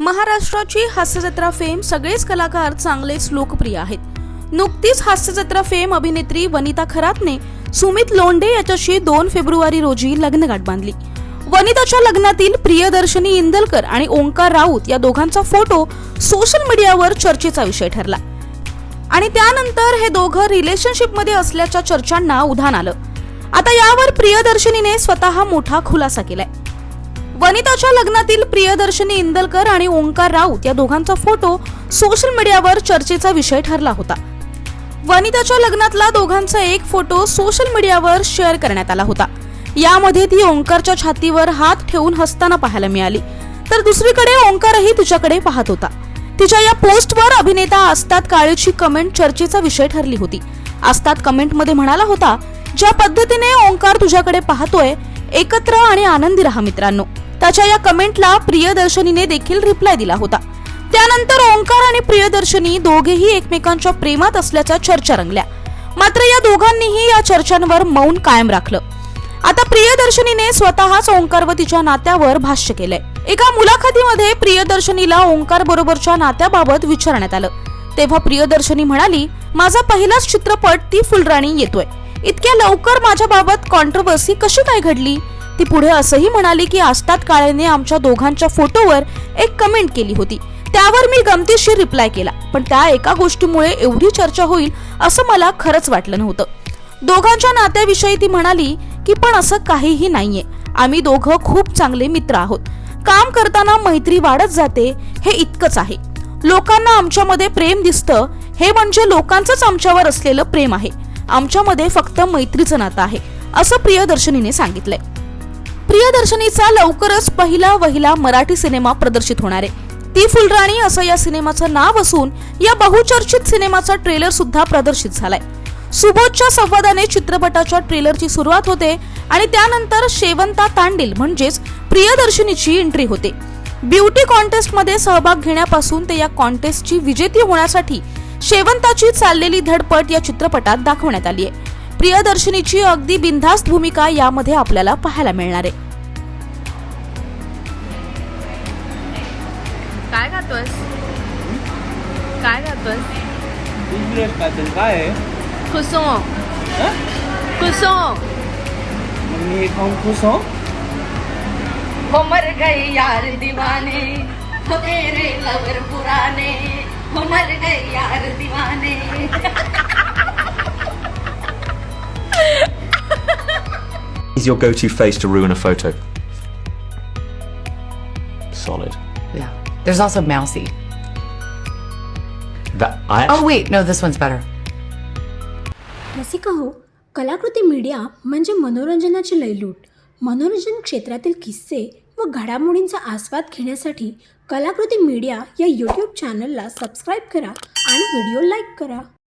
महाराष्ट्राची हास्यजत्रा फेम सगळेच कलाकार चांगलेच लोकप्रिय आहेत. नुकतीच हास्यजत्रा फेम अभिनेत्री वनिता खरातने सुमित लोंढे याच्याशी दोन फेब्रुवारी रोजी लग्नगाठ बांधली. वनिताच्या लग्नातील प्रियदर्शनी इंदलकर आणि ओंकार राऊत या दोघांचा फोटो सोशल मीडियावर चर्चेचा विषय ठरला. आणि त्यानंतर हे दोघं रिलेशनशिपमध्ये असल्याच्या चर्चांना उधाण आलं. आता यावर प्रियदर्शनीने स्वतः मोठा खुलासा केलाय. वनिताच्या लग्नातील प्रियदर्शनी इंदलकर आणि ओंकार राऊत या दोघांचा फोटो सोशल मीडियावर चर्चेचा विषय ठरला होता. वनिताच्या लग्नातला दोघांचा एक फोटो सोशल मीडियावर शेअर करण्यात आला होता. यामध्ये ती ओंकारच्या छातीवर हात ठेवून हसताना पाहायला मिळाली. तर दुसरीकडे ओंकारही तिच्याकडे पाहत होता. तिच्या या पोस्टवर अभिनेता आस्तात काळेची कमेंट चर्चेचा विषय ठरली होती. आस्तात कमेंटमध्ये म्हणाला होता ज्या पद्धतीने ओंकार तुझ्याकडे पाहतोय एकत्र आणि आनंदी राहा मित्रांनो. त्याच्या या कमेंटला प्रियदर्शनीने देखील रिप्लाय दिला होता. त्यानंतर ओंकार आणि प्रियदर्शनी दोघेही एकमेकांच्या प्रेमात असल्याच्या चर्चा रंगल्या. मात्र या दोघांनीही या चर्चांवर मौन कायम राखलं. आता प्रियदर्शनीने स्वतःच ओंकार व तिच्या नात्यावर भाष्य केलंय. एका मुलाखतीमध्ये प्रियदर्शनीला ओंकार बरोबरच्या नात्याबाबत विचारण्यात आलं. तेव्हा प्रियदर्शनी म्हणाली माझा पहिलाच चित्रपट ती फुलराणी येतोय. इतक्या लवकर माझ्याबाबत कॉन्ट्रोवर्सी कशी काय घडली? ती पुढे असंही म्हणाली की आस्ताद काळेने आमच्या दोघांच्या फोटोवर एक कमेंट केली होती. त्यावर मी गमतीशीर रिप्लाय केला. पण त्या एका गोष्टीमुळे एवढी चर्चा होईल असं मला खरंच वाटलं नव्हतं. दोघांच्या नात्याविषयी ती म्हणाली की पण असं काहीही नाहीये. आम्ही दोघं खूप चांगले मित्र आहोत. काम करताना मैत्री वाढत जाते हे इतकंच आहे. लोकांना आमच्यामध्ये प्रेम दिसतं हे म्हणजे लोकांचंच आमच्यावर असलेलं प्रेम आहे. आमच्यामध्ये फक्त मैत्रीचं नातं आहे असं प्रियदर्शनीने सांगितलंय. प्रियदर्शनीचा लवकरच पहिला वहिला मराठी सिनेमा प्रदर्शित होणार आहे. ती फुलराणी असं या सिनेमाचं नाव असून या बहुचर्चित सिनेमाचा ट्रेलर सुद्धा प्रदर्शित झालाय. सुबोधच्या संवादाने चित्रपटाच्या ट्रेलरची सुरुवात होते आणि त्यानंतर शेवंता तांडील म्हणजेच प्रियदर्शनीची एंट्री होते. ब्युटी कॉन्टेस्टमध्ये सहभाग घेण्यापासून ते या कॉन्टेस्टची विजेती होण्यासाठी शेवंताची चाललेली धडपट या चित्रपटात दाखवण्यात आली आहे. प्रियदर्शनीची अगदी बिनधास्त भूमिका यामध्ये आपल्याला पाहायला मिळणार आहे. काय खातोस काय खातोस काय खुसो. हं? खुसो. मी हे खाऊन खुश हो. हो मर गए यार दीवाने हो तेरे लवर पुराने हो मर गए यार is your go-to face to ruin a photo? Solid. Yeah. There's also Mousy. That I Oh, wait. No, this one's better. Rasika हो कलाकृती मीडिया म्हणजे मनोरंजनाची लयलूट मनोरंजन क्षेत्रातील किस्से व घडामोडींचा आस्वाद घेण्यासाठी कलाकृती मीडिया या यूट्यूब चॅनलला सबस्क्राईब करा आणि व्हिडिओ लाईक करा